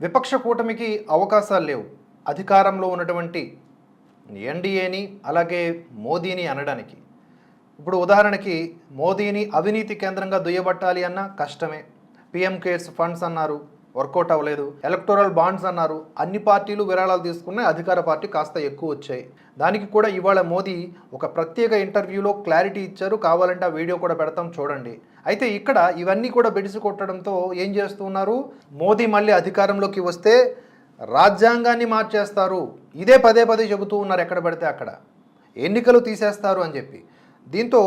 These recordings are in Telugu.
విపక్ష కూటమికి అవకాశాలు లేవు. అధికారంలో ఉన్నటువంటి ఎన్డీఏని అలాగే మోదీని అనడానికి. ఇప్పుడు ఉదాహరణకి మోదీని అవినీతి కేంద్రంగా దుయ్యబట్టాలి అన్నా కష్టమే. పిఎం కేర్స్ ఫండ్స్ అన్నారు. వర్కౌట్ అవ్వలేదు. ఎలక్టోరల్ బాండ్స్ అన్నారు. అన్ని పార్టీలు విరాళాలు తీసుకున్నాయి అధికార పార్టీ కాస్త ఎక్కువ వచ్చాయి. దానికి కూడా ఇవాళ మోదీ ఒక ప్రత్యేక ఇంటర్వ్యూలో క్లారిటీ ఇచ్చారు. కావాలంటే ఆ వీడియో కూడా పెడతాం చూడండి. అయితే ఇక్కడ ఇవన్నీ కూడా బెడిసి కొట్టడంతో ఏం చేస్తున్నారు మోదీ మళ్ళీ అధికారంలోకి వస్తే రాజ్యాంగాన్ని మార్చేస్తారు. ఇదే పదే పదే చెబుతూ ఉన్నారు ఎక్కడ పడితే అక్కడ. ఎన్నికలు తీసేస్తారు అని చెప్పి. దీంతో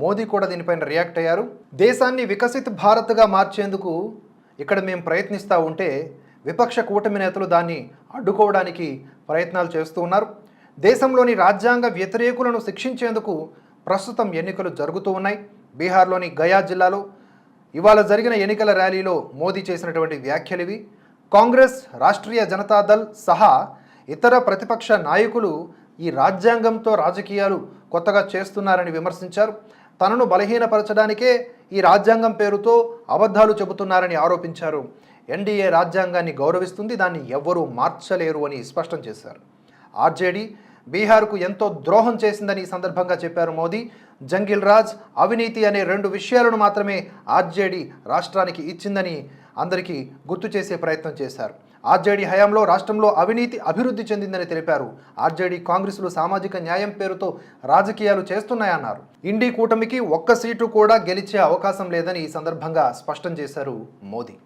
మోదీ కూడా దీనిపైన రియాక్ట్ అయ్యారు. దేశాన్ని వికసిత్ భారత్గా మార్చేందుకు ఇక్కడ మేము ప్రయత్నిస్తూ ఉంటే విపక్ష కూటమి నేతలు దాన్ని అడ్డుకోవడానికి ప్రయత్నాలు చేస్తూ ఉన్నారు. దేశంలోని రాజ్యాంగ వ్యతిరేకులను శిక్షించేందుకు ప్రస్తుతం ఎన్నికలు జరుగుతూ ఉన్నాయి. బీహార్లోని గయా జిల్లాలో ఇవాళ జరిగిన ఎన్నికల ర్యాలీలో మోదీ చేసినటువంటి వ్యాఖ్యలు ఇవి. కాంగ్రెస్ రాష్ట్రీయ జనతాదళ్ సహా ఇతర ప్రతిపక్ష నాయకులు ఈ రాజ్యాంగంతో రాజకీయాలు కొత్తగా చేస్తున్నారని విమర్శించారు. తనను బలహీనపరచడానికే ఈ రాజ్యాంగం పేరుతో అబద్ధాలు చెబుతున్నారని ఆరోపించారు. ఎన్డీఏ రాజ్యాంగాన్ని గౌరవిస్తుంది దాన్ని ఎవ్వరూ మార్చలేరు అని స్పష్టం చేశారు. ఆర్జేడీ బీహార్కు ఎంతో ద్రోహం చేసిందని ఈ సందర్భంగా చెప్పారు మోదీ. జంగిల్ రాజ్ అవినీతి అనే రెండు విషయాలను మాత్రమే ఆర్జేడీ రాష్ట్రానికి ఇచ్చిందని అందరికీ గుర్తు చేసే ప్రయత్నం చేశారు. ఆర్జేడీ హయాంలో రాష్ట్రంలో అవినీతి అభివృద్ధి చెందిందని తెలిపారు. ఆర్జేడీ కాంగ్రెసులు సామాజిక న్యాయం పేరుతో రాజకీయాలు చేస్తున్నాయన్నారు. ఇండి కూటమికి ఒక్క సీటు కూడా గెలిచే అవకాశం లేదని ఈ సందర్భంగా స్పష్టం చేశారు మోదీ.